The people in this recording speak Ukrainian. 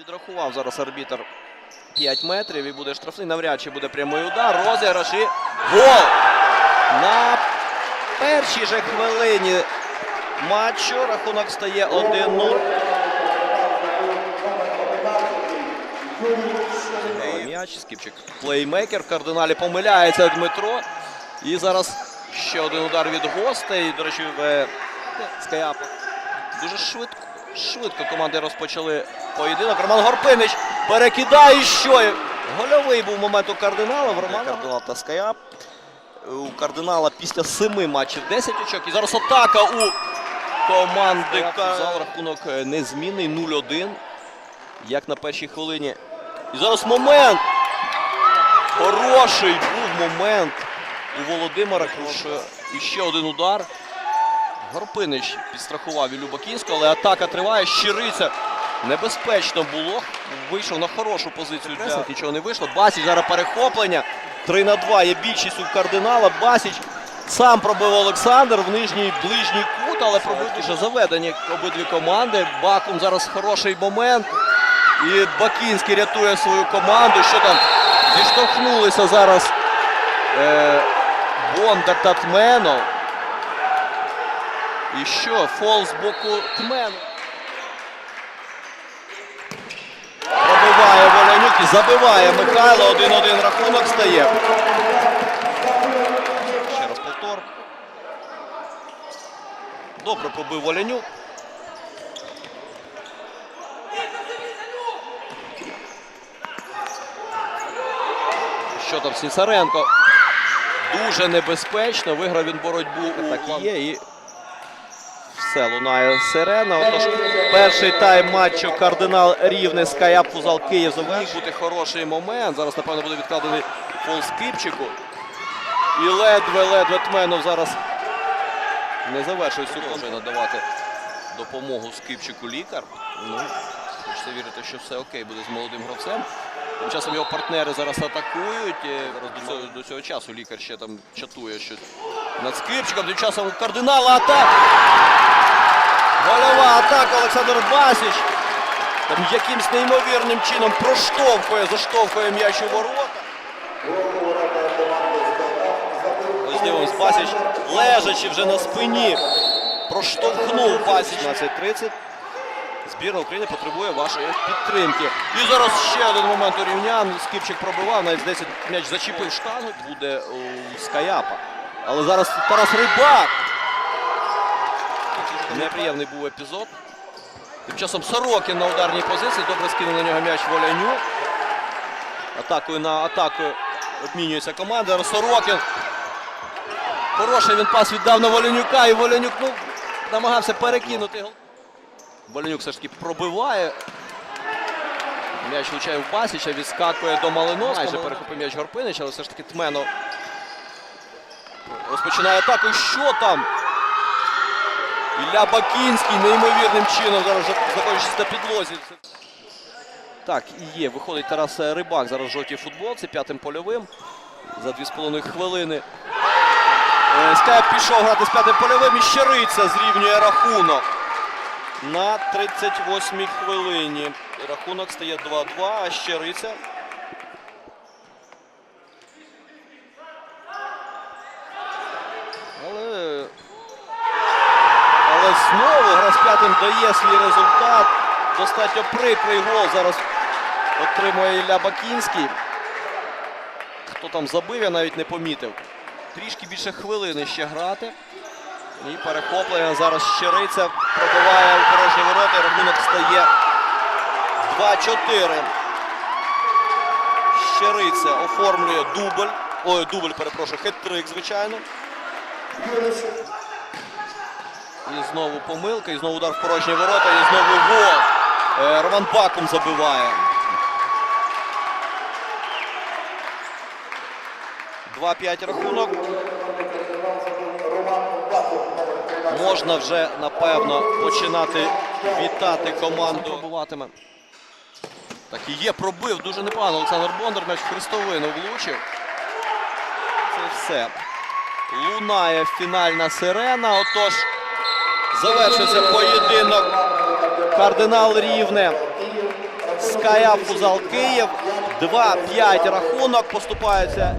Відрахував зараз арбітр 5 метрів і буде штрафний. Навряд чи буде прямий удар. Розіграш і гол! На першій же хвилині матчу рахунок стає 1-0. М'яч, Скіпчик плеймейкер. В кардиналі помиляється Дмитро. І зараз ще один удар від гостей. До речі, в Скаяпа. Дуже швидко, швидко команди розпочали поєдинок. Роман Горпинич перекидає що? Гольовий був момент у кардинала. Кардинал та Скаяп. У кардинала після семи матчів 10 очок. І зараз атака у команди. Зал рахунок е, незмінний 0-1. Як на першій хвилині. І зараз момент. Хороший був момент у Володимира. І ще один удар. Горпинич підстрахував Ілю Бакінського, але атака триває. Щириця. Небезпечно було. Вийшов на хорошу позицію. Для... Нічого не вийшло. Басіч зараз перехоплення. 3 на 2 є більшість у кардинала. Басіч сам пробив Олександр в нижній ближній кут, але пробив вже заведені обидві команди. Бакум зараз хороший момент. І Бакінський рятує свою команду. Що там? Зіштовхнулися зараз е, Бондар та Тменов. І що? Фол з боку Тмену. Пробиває Волянюк і забиває Михайло. 1-1 рахунок стає. Ще раз повтор. Добре пробив Волянюк. Що там Сісаренко? Дуже небезпечно. Виграв він боротьбу у так і є. І все, лунає сирена. Отож, перший тайм матчу кардинал Рівне Скаяп Фузал Київ завершив. бути хороший момент. Зараз, напевно, буде відкладений фол Скипчику. І ледве-ледве Тменов зараз не завершив цю може надавати допомогу Скипчику лікар. Ну, хочеться вірити, що все окей буде з молодим гравцем. Тим часом його партнери зараз атакують. Е, Зараз до цього, до цього часу лікар ще там чатує щось над Скипчиком. Тим часом у кардинала атака. Гольова атака Олександр Басіч. Там якимсь неймовірним чином проштовхує, заштовхує м'яч у ворота. Ось дивимось, Басіч, лежачи вже на спині, проштовхнув Басіч. 12.30. Збірна України потребує вашої підтримки. І зараз ще один момент у рівнян. Скіпчик пробивав, навіть 10 м'яч зачепив штангу. Буде у Скаяпа. Але зараз Тарас Рибак. Неприємний був епізод. Тим часом Сорокін на ударній позиції. Добре скинув на нього м'яч Волянюк. Атакою на атаку обмінюється команда. Сорокін. Хороший він пас віддав на Волянюка. І Волянюк ну, намагався перекинути. Волянюк все ж таки пробиває. М'яч влучає в Басіча, відскакує до Малиновського. Майже перехопив м'яч Горпинич, але все ж таки Тменов розпочинає атаку. Що там? Ілля Бакінський неймовірним чином зараз знаходячись на підлозі. Так, і є. Виходить Тарас Рибак зараз жовтій футболці, п'ятим польовим. За 2,5 хвилини. Е, Скайп пішов грати з п'ятим польовим і Щериця зрівнює рахунок. На 38-й хвилині. Рахунок стає 2-2, а Щериця. Але але п'ятим дає свій результат. Достатньо прикрий гол зараз отримує Ілля Бакінський. Хто там забив, я навіть не помітив. Трішки більше хвилини ще грати. І перехоплення зараз Щериця пробиває у порожні ворота. Рахунок стає 2-4. Щериця оформлює дубль. Ой, дубль, перепрошую, хет-трик, звичайно. І знову помилка, і знову удар в порожні ворота, і знову гол. Е, Роман Бакум забиває. 2-5 рахунок. Можна вже, напевно, починати вітати команду. Пробуватиме. Так і є, пробив. Дуже непогано. Олександр Бондар м'яч в хрестовину влучив. Це все. Лунає фінальна сирена. Отож, завершився поєдинок. Кардинал Рівне СКФ Фузал Київ. 2-5 рахунок поступаються.